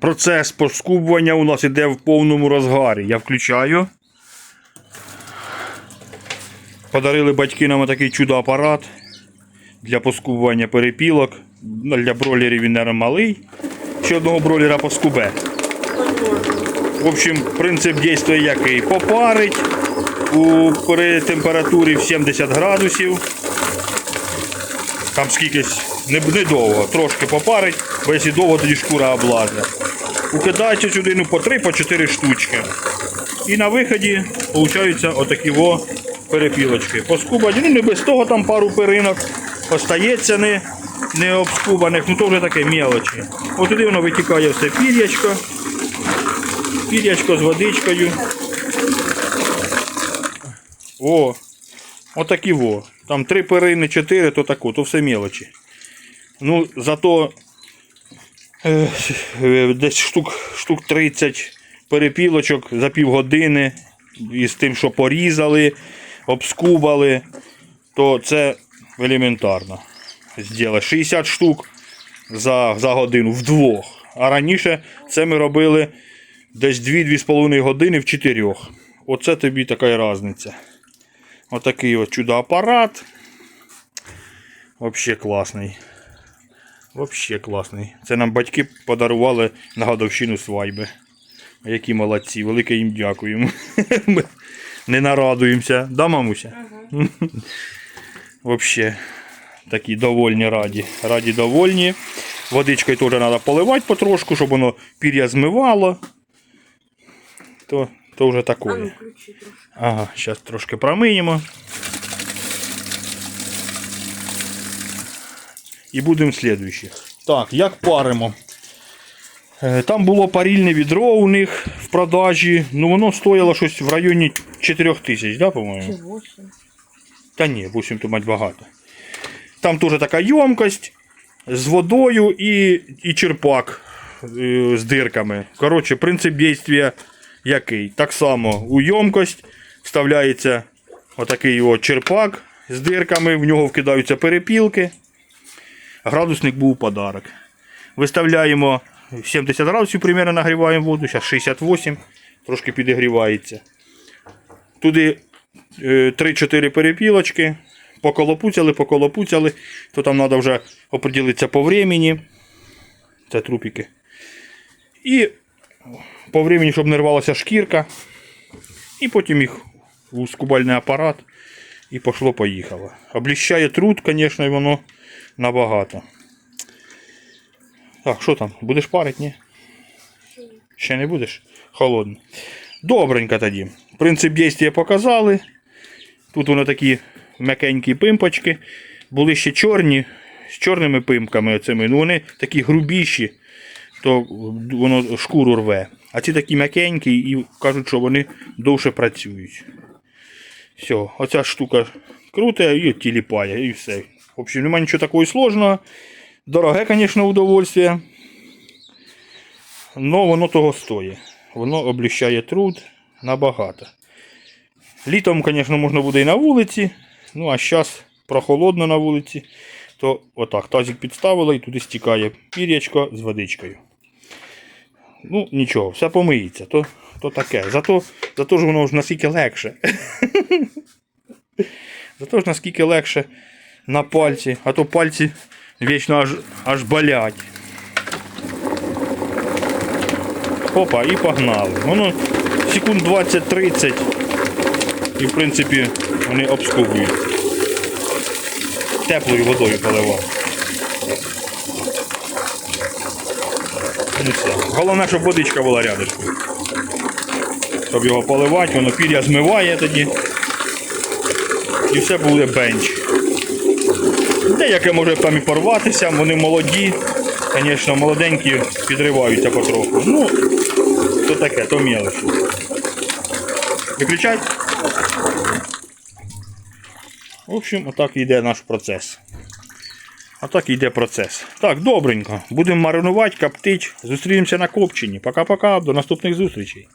Процес поскубування у нас іде в повному розгарі. Я включаю. Подарили батьки нам такий чудо-апарат для поскубування перепілок. Для бройлерів він наверно, малий. Ще одного бройлера поскубе. В общем, принцип дійства який? Попарить при температурі в 70 градусів. Там скількись не, не трошки попарить, бо якщо довго, тоді шкура облазить. Укидається сюди ну, по 3 по 4 штучки. І на виході получаються отакі во перепілочки. Поскубані, ну не без того там пару перинок. Остається не, не обскубаних, ну то вже таке мелочі. От туди воно витікає все пір'ячко. Пір'ячко з водичкою. О, отакі во. Там три перини, чотири, то тако, то все мелочі. Ну, зато е, е, десь штук, штук 30 перепілочок за півгодини із тим, що порізали, обскубали, то це елементарно. Зробили 60 штук за, за годину вдвох. А раніше це ми робили десь 2-2,5 години в чотирьох. Оце тобі така різниця. Отакий от чудо-апарат. Вообще класний. Вообще класний. Це нам батьки подарували на годовщину свадьби. Які молодці, велике їм дякуємо. Ми не нарадуємося. Да, мамуся? Вообще, такі довольні раді. Раді довольні. Водичкою теж треба поливати потрошку, щоб воно пір'я змивало. То, то вже А таке. ну. Ага, зараз трошки промиємо. І будемо слідуючих. Так, як паримо? Е, Там було парільне відро у них в продажі. Ну воно стояло щось в районі 4 тисяч, да, по-моєму? Чи восемь. Та ні, 8 то мать багато. Там теж така ємкость з водою і, і черпак е, з дирками. Коротше, принцип дійства який? Так само у ємкость вставляється отакий от черпак з дирками, в нього вкидаються перепілки. Градусник був подарок. Виставляємо 70 градусів, примерно нагріваємо воду, зараз 68, трошки підігрівається. Туди е, 3-4 перепілочки, поколопуцяли, поколопуцяли, то там треба вже оприділитися по времени. Це трупики. І по времени, щоб не рвалася шкірка. І потім їх у скубальний апарат і пошло-поїхало. Обліщає труд, звісно, воно набагато. Так, що там? Будеш парити, ні? Ще не будеш? Холодно. Добренько тоді. Принцип дійства показали. Тут воно такі м'якенькі пимпочки. Були ще чорні, з чорними пимками. Оцими. Ну вони такі грубіші, то воно шкуру рве. А ці такі м'якенькі і кажуть, що вони довше працюють. Все, оця штука круте і тіліпає, і все. В общем, немає нічого такого сложного. Дороге, звісно, удовольствие. Но воно того стоїть. Воно обліщає труд набагато. Літом, звісно, можна буде і на вулиці. Ну, а зараз прохолодно на вулиці, то отак тазик підставили і туди стікає пір'ячко з водичкою. Ну, нічого, все помиється, то, то таке. Зато, зато ж воно ж наскільки легше. Зато ж наскільки легше на пальці, а то пальці вічно аж, аж болять. Опа, і погнали. Воно секунд 20-30 і в принципі вони обскубують. Теплою водою поливав. Ну все. Головне, щоб водичка була рядышком. Щоб його поливати, воно пір'я змиває тоді. І все буде бенч. Деяке може там і порватися, вони молоді. Звісно, молоденькі підриваються потроху. Ну, то таке, то мелочі. Виключай. В общем, отак йде наш процес. Отак йде процес. Так, добренько. Будемо маринувати, коптити. Зустрінемося на копченні. Пока-пока, до наступних зустрічей.